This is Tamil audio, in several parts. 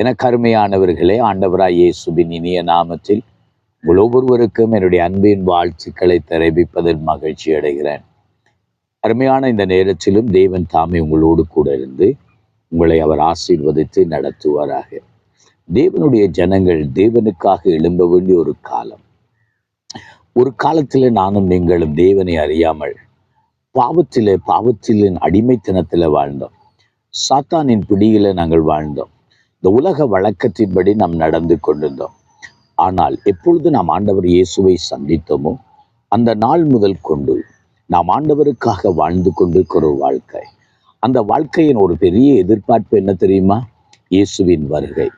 எனக்கருமையானவர்களே ஆண்டவராய் இயேசுவின் இனிய நாமத்தில் உங்கள் ஒவ்வொருவருக்கும் என்னுடைய அன்பின் வாழ்த்துக்களை தெரிவிப்பதில் மகிழ்ச்சி அடைகிறேன். அருமையான இந்த நேரத்திலும் தேவன் தாமே உங்களோடு கூட இருந்து உங்களை அவர் ஆசீர்வதித்து நடத்துவாராக. தேவனுடைய ஜனங்கள் தேவனுக்காக எழும்ப வேண்டிய ஒரு காலம். ஒரு காலத்தில் நானும் நீங்களும் தேவனை அறியாமல் பாவத்திலே பாவத்திலின் அடிமைத்தனத்தில் வாழ்ந்தோம். சாத்தானின் பிடியில நாங்கள் வாழ்ந்தோம். இந்த உலக வழக்கத்தின்படி நாம் நடந்து கொண்டிருந்தோம். ஆனால் எப்பொழுது நாம் ஆண்டவர் இயேசுவை சந்தித்தோமோ அந்த நாள் முதல் கொண்டு நாம் ஆண்டவருக்காக வாழ்ந்து கொண்டிருக்கிற ஒரு வாழ்க்கை. அந்த வாழ்க்கையின் ஒரு பெரிய எதிர்பார்ப்பு என்ன தெரியுமா? இயேசுவின் வருகை.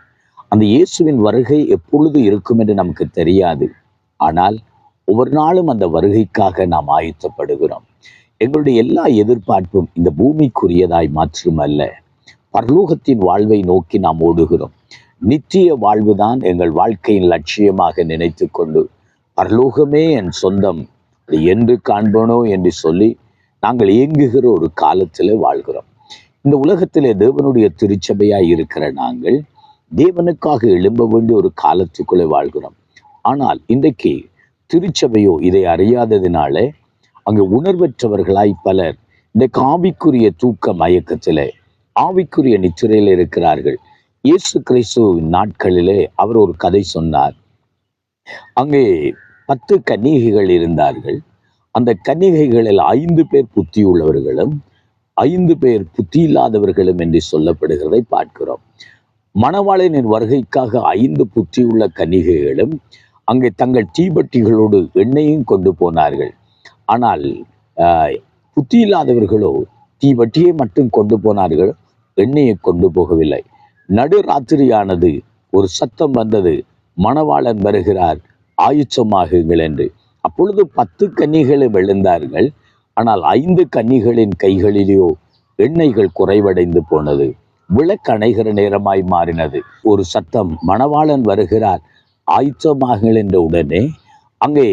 அந்த இயேசுவின் வருகை எப்பொழுது இருக்கும் என்று நமக்கு தெரியாது. ஆனால் ஒவ்வொரு நாளும் அந்த வருகைக்காக நாம் ஆயத்தப்படுகிறோம். எங்களுடைய எல்லா எதிர்பார்ப்பும் இந்த பூமிக்குரியதாய் மாற்றமல்ல பரலோகத்தின் வாழ்வை நோக்கி நாம் ஓடுகிறோம். நித்திய வாழ்வுதான் எங்கள் வாழ்க்கையின் லட்சியமாக நினைத்து கொண்டு பரலோகமே என் சொந்தம் என்று காண்பனோ? என்று சொல்லி நாங்கள் இயங்குகிற ஒரு காலத்தில் வாழ்கிறோம். இந்த உலகத்திலே தேவனுடைய திருச்சபையாய் இருக்கிற நாங்கள் தேவனுக்காக எழும்ப வேண்டிய ஒரு காலத்துக்குள்ளே வாழ்கிறோம். ஆனால் இன்றைக்கு திருச்சபையோ இதை அறியாததினாலே அங்கு உணர்வற்றவர்களாய் பலர் இந்த காவிக்குரிய தூக்க மயக்கத்திலே ஆவிக்குரிய நித்திரையில் இருக்கிறார்கள். இயேசு கிறிஸ்துவின் நாட்களிலே அவர் ஒரு கதை சொன்னார். அங்கே பத்து கன்னிகைகள் இருந்தார்கள். அந்த கன்னிகைகளில் ஐந்து பேர் புத்தி உள்ளவர்களும் ஐந்து பேர் புத்தி இல்லாதவர்களும் என்று சொல்லப்படுகிறதை பார்க்கிறோம். மணவாளனின் வருகைக்காக ஐந்து புத்தி உள்ள கன்னிகைகளும் அங்கே தங்கள் தீபட்டிகளோடு எண்ணெயும் கொண்டு போனார்கள். ஆனால் புத்தி இல்லாதவர்களோ தீவட்டியை மட்டும் கொண்டு போனார்கள் எண்ணெயை கொண்டு போகவில்லை. நடுராத்திரியானது ஒரு சத்தம் வந்தது மணவாளன் வருகிறார் ஆயுச்சமாகுங்கள் என்று. அப்பொழுது பத்து கன்னிகளும் எழுந்தார்கள் ஆனால் ஐந்து கன்னிகளின் கைகளிலேயோ எண்ணெய்கள் குறைவடைந்து போனது. விளக்கணைகிற நேரமாய் மாறினது. ஒரு சத்தம் மணவாளன் வருகிறார் ஆயுச்சமாகுங்கள் என்ற. உடனே அங்கே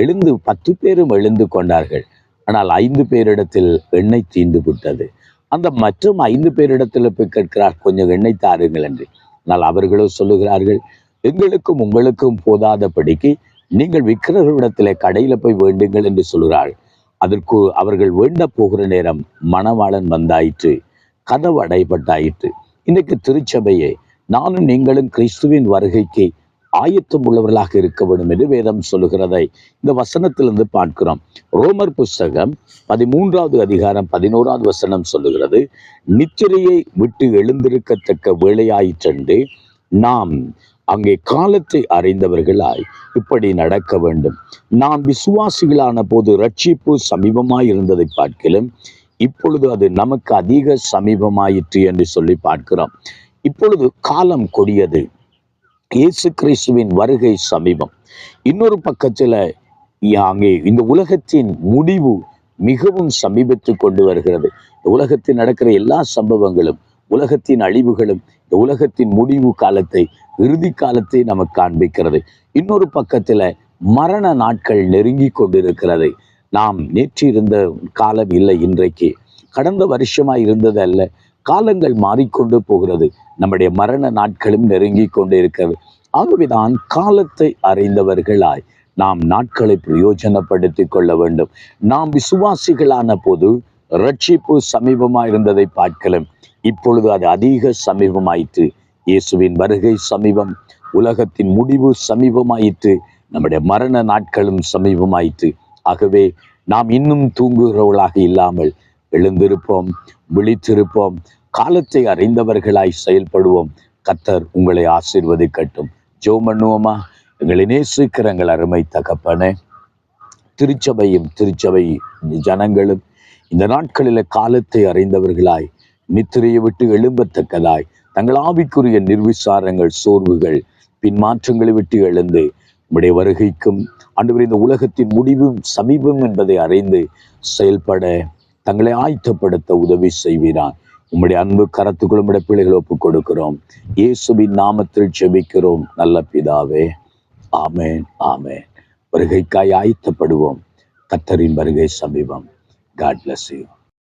எழுந்து பத்து பேரும் எழுந்து கொண்டார்கள். ஆனால் ஐந்து பேரிடத்தில் எண்ணெய் தீந்து விட்டது. அந்த மற்றும் ஐந்து பேரிடத்தில் போய் கேட்கிறார் கொஞ்சம் எண்ணெய் தாருங்கள் என்று. ஆனால் அவர்களோ சொல்லுகிறார்கள் எங்களுக்கும் உங்களுக்கும் போதாதபடிக்கு நீங்கள் விற்கிறவரிடத்திலே கடையில போய் வேண்டுங்கள் என்று சொல்கிறார்கள் அதற்கு அவர்கள் வேண்ட போகிற நேரம் மணவாளன் வந்தாயிற்று கதவு அடைபட்டாயிற்று. இன்னைக்கு திருச்சபையே நானும் நீங்களும் கிறிஸ்துவின் வருகைக்கு ஆயத்தம் உள்ளவர்களாக இருக்க வேண்டும் என்று வேதம் சொல்லுகிறதை இந்த வசனத்திலிருந்து பார்க்கிறோம். ரோமர் புஸ்தகம் பதிமூன்றாவது அதிகாரம் பதினோராவது வசனம் சொல்லுகிறது நித்திரையை விட்டு எழுந்திருக்கத்தக்க வேலையாயிற்றென்று நாம் அங்கே காலத்தை அறிந்தவர்களாய் இப்படி நடக்க வேண்டும். நாம் விசுவாசிகளான போது ரட்சிப்பு சமீபமாய் இருந்ததை பார்க்கிலும் இப்பொழுது அது நமக்கு அதிக சமீபமாயிற்று என்று சொல்லி பார்க்கிறோம். இப்பொழுது காலம் கொடியது. இயேசு கிறிஸ்துவின் வருகை சமீபம். இன்னொரு பக்கத்துல அங்கே இந்த உலகத்தின் முடிவு மிகவும் சமீபத்து கொண்டு வருகிறது. இந்த உலகத்தில் நடக்கிற எல்லா சம்பவங்களும் உலகத்தின் அழிவுகளும் இந்த உலகத்தின் முடிவு காலத்தை இறுதி காலத்தை நமக்கு காண்பிக்கிறது. இன்னொரு பக்கத்துல மரண நாட்கள் நெருங்கி கொண்டிருக்கிறது. நாம் நேற்று இருந்த காலம் இல்லை இன்றைக்கு. கடந்த வருஷமாக இருந்தது அல்ல காலங்கள் மாறிக்கொண்டு போகிறது. நம்முடைய மரண நாட்களும் நெருங்கி கொண்டு இருக்கிறது ஆகவேதான் காலத்தை அறிந்தவர்களாய் நாம் நாட்களை பிரயோஜனப்படுத்திக் கொள்ள வேண்டும். நாம் விசுவாசிகளான போது ரட்சிப்பு சமீபமாக இருந்ததை பார்க்கலாம். இப்பொழுது அது அதிக சமீபமாயிற்று. இயேசுவின் வருகை சமீபம் உலகத்தின் முடிவு சமீபமாயிற்று. நம்முடைய மரண நாட்களும் சமீபமாயிற்று. ஆகவே நாம் இன்னும் தூங்குகிறவர்களாக இல்லாமல் எழுந்திருப்போம். விழித்திருப்போம். காலத்தை அறிந்தவர்களாய் செயல்படுவோம். கத்தர் உங்களை ஆசிர்வதிக்கட்டும். ஜோ பண்ணுவோமா எங்களை நேசிக்கிற எங்கள் அருமை தகப்பனே. திருச்சபையும் திருச்சபை ஜனங்களும் இந்த நாட்களில காலத்தை அறிந்தவர்களாய் நித்திரையை விட்டு எழும்பத்தக்கதாய் தங்கள் ஆவிக்குரிய நிர்விசாரங்கள் சோர்வுகள் பின்மாற்றங்களை விட்டு எழுந்து உம்முடைய வருகைக்கும் அன்று இந்த உலகத்தின் முடிவும் சமீபம் என்பதை அறிந்து செயல்பட தங்களை ஆயத்தப்படுத்த உதவி செய்வீரான். உம்முடைய அன்பு கரத்துக்குள் உம்முடைய பிள்ளைகளை ஒப்புக் கொடுக்கிறோம் இயேசுவின் நாமத்தில் செபிக்கிறோம் நல்ல பிதாவே. ஆமேன் ஆமேன். வருகைக்காய் ஆயத்தப்படுவோம். கத்தரின் வருகை சமீபம். God bless you